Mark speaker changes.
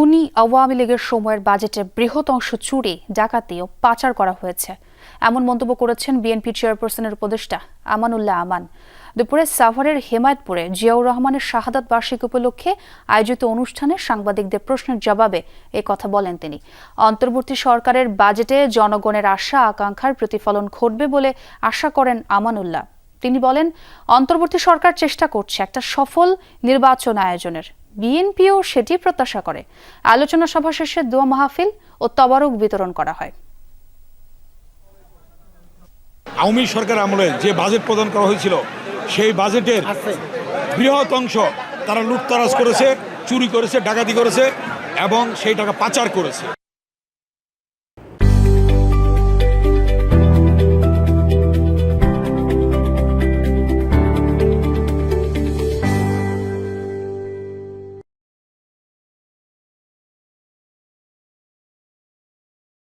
Speaker 1: খুনি আওয়ামী লীগের সময়ের বাজেটে বৃহৎ অংশ চুরি ডাকাতি ও পাচার করা হয়েছে। এমন মন্তব্য করেছেন বিএনপি চেয়ারপারসনের উপদেষ্টা আমানুল্লাহ আমান। দুপুরে সাভারের হেমায়তপুরে জিয়াউর রহমানের শাহাদাত বার্ষিকী উপলক্ষে আয়োজিত অনুষ্ঠানে সাংবাদিকদের প্রশ্নের জবাবে এ কথা বলেন তিনি। অন্তর্বর্তী সরকারের বাজেটে জনগণের আশা আকাঙ্ক্ষার প্রতিফলন ঘটবে বলে আশা করেন আমানুল্লাহ। তিনি বলেন অন্তর্বর্তী সরকার চেষ্টা করছে একটা সফল নির্বাচন আয়োজনের। বিএনপিও সেটি প্রত্যাশা করে। আলোচনা সভা শেষে দোয়া মাহফিল ও তবারক বিতরণ করা হয়।
Speaker 2: আওয়ামী সরকার আমলে যে বাজেট প্রদান করা হয়েছিল সেই বাজেটের বৃহৎ অংশ তারা লুটতারাজ করেছে চুরি করেছে ডাকাতি করেছে এবং সেই টাকা পাচার করেছে।